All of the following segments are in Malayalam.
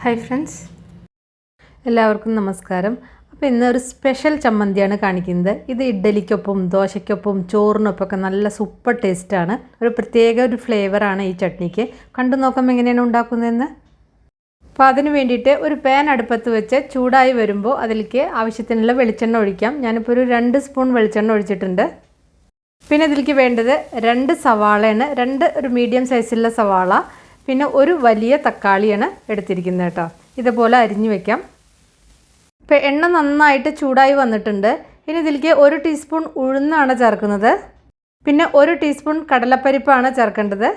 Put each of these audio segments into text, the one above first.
ഹായ് ഫ്രണ്ട്സ് എല്ലാവർക്കും നമസ്കാരം. അപ്പോൾ ഇന്ന് ഒരു സ്പെഷ്യൽ ചമ്മന്തിയാണ് കാണിക്കുന്നത്. ഇത് ഇഡ്ഡലിക്കൊപ്പം ദോശയ്ക്കൊപ്പം ചോറിനൊപ്പമൊക്കെ നല്ല സൂപ്പർ ടേസ്റ്റാണ് ഒരു പ്രത്യേക ഒരു ഫ്ലേവറാണ് ഈ ചട്നിക്ക്. കണ്ടു നോക്കാം എങ്ങനെയാണ് ഉണ്ടാക്കുന്നതെന്ന്. അപ്പോൾ അതിന് വേണ്ടിയിട്ട് ഒരു പാൻ അടുപ്പത്ത് വെച്ച് ചൂടായി വരുമ്പോൾ അതിലേക്ക് ആവശ്യത്തിനുള്ള വെളിച്ചെണ്ണ ഒഴിക്കാം. ഞാനിപ്പോൾ ഒരു രണ്ട് സ്പൂൺ വെളിച്ചെണ്ണ ഒഴിച്ചിട്ടുണ്ട്. പിന്നെ ഇതിലേക്ക് വേണ്ടത് രണ്ട് സവാളയാണ്. രണ്ട് ഒരു മീഡിയം സൈസിലുള്ള സവാള. പിന്നെ ഒരു വലിയ തക്കാളിയാണ് എടുത്തിരിക്കുന്നത് കേട്ടോ. ഇതുപോലെ അരിഞ്ഞു വെക്കാം. ഇപ്പോൾ എണ്ണ നന്നായിട്ട് ചൂടായി വന്നിട്ടുണ്ട്. ഇനി ഇതിലേക്ക് ഒരു ടീസ്പൂൺ ഉഴുന്നാണ് ചേർക്കുന്നത്. പിന്നെ ഒരു ടീസ്പൂൺ കടലപ്പരിപ്പാണ് ചേർക്കേണ്ടത്.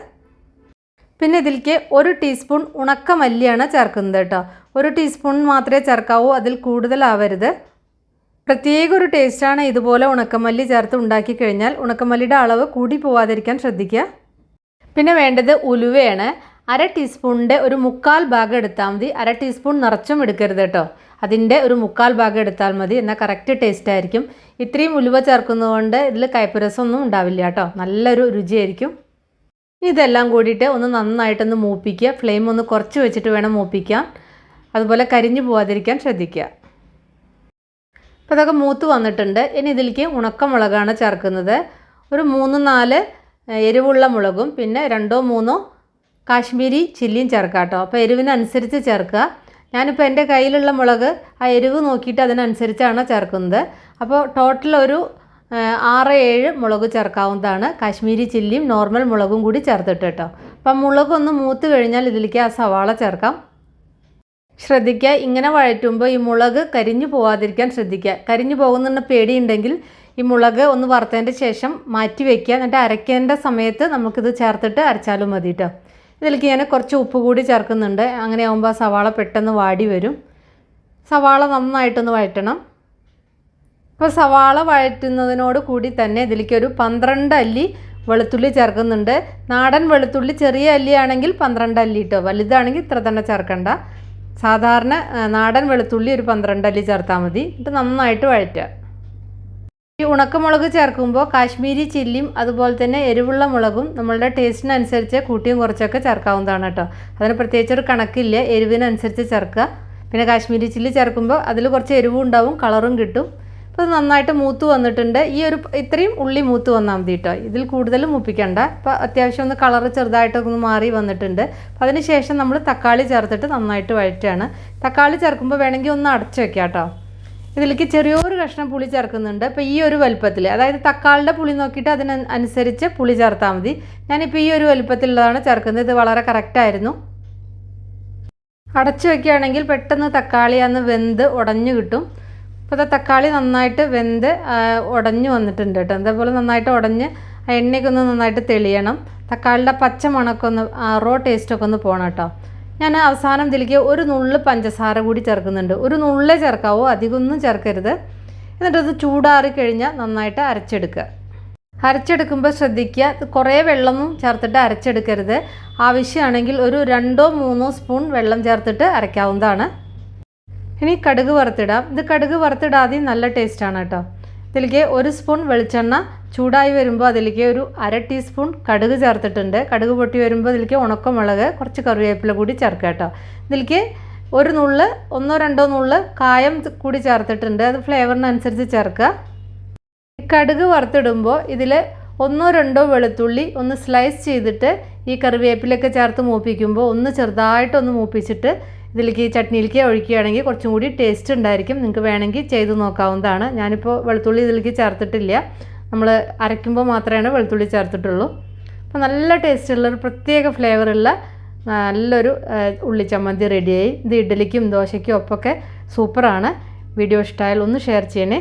പിന്നെ ഇതിലേക്ക് ഒരു ടീസ്പൂൺ ഉണക്ക മല്ലിയാണ് ചേർക്കുന്നത് കേട്ടോ. ഒരു ടീസ്പൂൺ മാത്രമേ ചേർക്കാവൂ അതിൽ കൂടുതലാവരുത്. പ്രത്യേക ഒരു ടേസ്റ്റാണ് ഇതുപോലെ ഉണക്കമല്ലി ചേർത്ത് ഉണ്ടാക്കി കഴിഞ്ഞാൽ ഉണക്കമല്ലിയുടെ അളവ് കൂടി പോവാതിരിക്കാൻ ശ്രദ്ധിക്കുക. പിന്നെ വേണ്ടത് ഉലുവയാണ്. അര ടീസ്പൂണിന്റെ ഒരു മുക്കാൽ ഭാഗം എടുത്താൽ മതി. അര ടീസ്പൂൺ നിറച്ചും എടുക്കരുത് കേട്ടോ. അതിന്റെ ഒരു മുക്കാൽ ഭാഗം എടുത്താൽ മതി. എന്നാൽ കറക്റ്റ് ടേസ്റ്റ് ആയിരിക്കും. ഇത്രയും ഉലുവ ചേർക്കുന്നതുകൊണ്ട് ഇതിൽ കയ്പ്പുരസമൊന്നും ഉണ്ടാവില്ല കേട്ടോ. നല്ലൊരു രുചിയായിരിക്കും. ഇതെല്ലാം കൂടിയിട്ട് ഒന്ന് നന്നായിട്ടൊന്ന് മൂപ്പിക്കുക. ഫ്ലെയിം ഒന്ന് കുറച്ച് വെച്ചിട്ട് വേണം മൂപ്പിക്കാൻ. അതുപോലെ കരിഞ്ഞു പോവാതിരിക്കാൻ ശ്രദ്ധിക്കുക. അപ്പോൾ അതൊക്കെ മൂത്ത് വന്നിട്ടുണ്ട്. ഇനി ഇതിലേക്ക് ഉണക്കമുളകാണ് ചേർക്കുന്നത്. ഒരു മൂന്ന് നാല് എരിവുള്ള മുളകും പിന്നെ രണ്ടോ മൂന്നോ കാശ്മീരി ചില്ലിയും ചേർക്കാം കേട്ടോ. അപ്പോൾ എരിവിനനുസരിച്ച് ചേർക്കുക. ഞാനിപ്പോൾ എന്റെ കയ്യിലുള്ള മുളക് ആ എരിവ് നോക്കിയിട്ട് അതിനനുസരിച്ചാണ് ചേർക്കുന്നത്. അപ്പോൾ ടോട്ടൽ ഒരു ആറ് ഏഴ് മുളക് ചേർക്കാവുന്നതാണ്. കാശ്മീരി ചില്ലിയും നോർമൽ മുളകും കൂടി ചേർത്തിട്ട് കേട്ടോ. അപ്പം മുളകൊന്ന് മൂത്ത് കഴിഞ്ഞാൽ ഇതിലേക്ക് ആ സവാള ചേർക്കാം. ശ്രദ്ധിക്കുക ഇങ്ങനെ വഴറ്റുമ്പോൾ ഈ മുളക് കരിഞ്ഞു പോവാതിരിക്കാൻ ശ്രദ്ധിക്കുക. കരിഞ്ഞു പോകുന്ന പേടിയുണ്ടെങ്കിൽ ഈ മുളക് ഒന്ന് വറുത്തതിന്റെ ശേഷം മാറ്റി വയ്ക്കുക എന്നിട്ട് അരയ്ക്കേണ്ട സമയത്ത് നമുക്കിത് ചേർത്തിട്ട് അരച്ചാലും മതി കേട്ടോ. ഇതിലേക്ക് ഞാൻ കുറച്ച് ഉപ്പ് കൂടി ചേർക്കുന്നുണ്ട്. അങ്ങനെ ആകുമ്പോൾ സവാള പെട്ടെന്ന് വാടി വരും. സവാള നന്നായിട്ടൊന്ന് വഴറ്റണം. അപ്പോൾ സവാള വഴറ്റുന്നതിനോട് കൂടി തന്നെ ഇതിലേക്ക് ഒരു പന്ത്രണ്ട് അല്ലി വെളുത്തുള്ളി ചേർക്കുന്നുണ്ട്. നാടൻ വെളുത്തുള്ളി ചെറിയ അല്ലിയാണെങ്കിൽ പന്ത്രണ്ട് അല്ലി ഇട്ടോ? വലുതാണെങ്കിൽ ഇത്ര തന്നെ ചേർക്കണ്ട. സാധാരണ നാടൻ വെളുത്തുള്ളി ഒരു പന്ത്രണ്ട് അല്ലി ചേർത്താൽ മതി. ഇത് നന്നായിട്ട് വഴറ്റുക. ഈ ഉണക്കമുളക് ചേർക്കുമ്പോൾ കാശ്മീരി ചില്ലിയും അതുപോലെ തന്നെ എരിവുള്ള മുളകും നമ്മളുടെ ടേസ്റ്റിനനുസരിച്ച് കൂട്ടിയും കുറച്ചൊക്കെ ചേർക്കാവുന്നതാണ് കേട്ടോ. അതിന് പ്രത്യേകിച്ച് ഒരു കണക്കില്ല എരിവിനനുസരിച്ച് ചേർക്കുക. പിന്നെ കാശ്മീരി ചില്ലി ചേർക്കുമ്പോൾ അതിൽ കുറച്ച് എരിവും ഉണ്ടാവും കളറും കിട്ടും. അപ്പോൾ നന്നായിട്ട് മൂത്ത് വന്നിട്ടുണ്ട്. ഈ ഒരു ഇത്രയും ഉള്ളി മൂത്ത് വന്നാൽ മതി കേട്ടോ. ഇതിൽ കൂടുതൽ മൂപ്പിക്കണ്ട. അപ്പോൾ അത്യാവശ്യം ഒന്ന് കളറ് ചെറുതായിട്ടൊക്കെ ഒന്ന് മാറി വന്നിട്ടുണ്ട്. അപ്പോൾ അതിന് ശേഷം നമ്മൾ തക്കാളി ചേർത്തിട്ട് നന്നായിട്ട് വഴറ്റുകയാണ്. തക്കാളി ചേർക്കുമ്പോൾ വേണമെങ്കിൽ ഒന്ന് അടച്ചു വെക്കാം കേട്ടോ. ഇതിലേക്ക് ചെറിയൊരു കഷ്ണം പുളി ചേർക്കുന്നുണ്ട്. അപ്പോൾ ഈ ഒരു വലുപ്പത്തിൽ അതായത് തക്കാളിന്റെ പുളി നോക്കിയിട്ട് അതിന് അനുസരിച്ച് പുളി ചേർത്താൽ മതി. ഞാനിപ്പോൾ ഈ ഒരു വലുപ്പത്തിലുള്ളതാണ് ചേർക്കുന്നത്. ഇത് വളരെ കറക്റ്റായിരുന്നു അടച്ചു വയ്ക്കുകയാണെങ്കിൽ പെട്ടെന്ന് തക്കാളി അന്ന് വെന്ത് ഉടഞ്ഞു കിട്ടും. അപ്പോൾ തക്കാളി നന്നായിട്ട് വെന്ത് ഉടഞ്ഞു വന്നിട്ടുണ്ട് കേട്ടോ. അതേപോലെ നന്നായിട്ട് ഉടഞ്ഞ് എണ്ണയ്ക്കൊന്ന് നന്നായിട്ട് തെളിയണം. തക്കാളിയുടെ പച്ച മണമൊക്കെ ഒന്ന് റോ ടേസ്റ്റൊക്കെ ഒന്ന് പോകണം കേട്ടോ. ഞാൻ അവസാനം ഇതിലേക്ക് ഒരു നുള്ള് പഞ്ചസാര കൂടി ചേർക്കുന്നുണ്ട്. ഒരു നുള്ളേ ചേർക്കാവോ? അധികമൊന്നും ചേർക്കരുത്. എന്നിട്ടത് ചൂടാറി കഴിഞ്ഞാൽ നന്നായിട്ട് അരച്ചെടുക്കുക. അരച്ചെടുക്കുമ്പോൾ ശ്രദ്ധിക്കുക. കുറേ വെള്ളമൊന്നും ചേർത്തിട്ട് അരച്ചെടുക്കരുത്. ആവശ്യമാണെങ്കിൽ ഒരു രണ്ടോ മൂന്നോ സ്പൂൺ വെള്ളം ചേർത്തിട്ട് അരയ്ക്കാവുന്നതാണ്. ഇനി കടുക് വറുത്തിടാം. ഇത് കടുക് വറുത്തിടാതെ നല്ല ടേസ്റ്റാണ് കേട്ടോ. ഇതിലേക്ക് ഒരു സ്പൂൺ വെളിച്ചെണ്ണ ചൂടായി വരുമ്പോൾ അതിലേക്ക് ഒരു അര ടീസ്പൂൺ കടുക് ചേർത്തിട്ടുണ്ട്. കടുക് പൊട്ടി വരുമ്പോൾ അതിലേക്ക് ഉണക്കമുളക് കുറച്ച് കറിവേപ്പില കൂടി ചേർക്കുക കേട്ടോ. ഇതിലേക്ക് ഒരു നുള്ള് ഒന്നോ രണ്ടോ നുള്ള് കായം കൂടി ചേർത്തിട്ടുണ്ട്. അത് ഫ്ലേവറിനനുസരിച്ച് ചേർക്കുക. കടുക് വറുത്തിടുമ്പോൾ ഇതിൽ ഒന്നോ രണ്ടോ വെളുത്തുള്ളി ഒന്ന് സ്ലൈസ് ചെയ്തിട്ട് ഈ കറിവേപ്പിലൊക്കെ ചേർത്ത് മൂപ്പിക്കുമ്പോൾ ഒന്ന് ചെറുതായിട്ടൊന്ന് മൂപ്പിച്ചിട്ട് ഇതിലേക്ക് ചട്നിയിലേക്ക് ഒഴിക്കുകയാണെങ്കിൽ കുറച്ചും കൂടി ടേസ്റ്റ് ഉണ്ടായിരിക്കും. നിങ്ങൾക്ക് വേണമെങ്കിൽ ചെയ്ത് നോക്കാവുന്നതാണ്. ഞാനിപ്പോൾ വെളുത്തുള്ളി ഇതിലേക്ക് ചേർത്തിട്ടില്ല. നമ്മൾ അരയ്ക്കുമ്പോൾ മാത്രമേ വെളുത്തുള്ളി ചേർത്തിട്ടുള്ളൂ. അപ്പോൾ നല്ല ടേസ്റ്റുള്ള ഒരു പ്രത്യേക ഫ്ലേവറുള്ള നല്ലൊരു ഉള്ളി ചമ്മന്തി റെഡിയായി ഇത് ഇഡ്ഡലിക്കും ദോശയ്ക്കും ഒപ്പമൊക്കെ സൂപ്പറാണ് വീഡിയോ ഇഷ്ടമായാൽ ഒന്ന് ഷെയർ ചെയ്യണേ.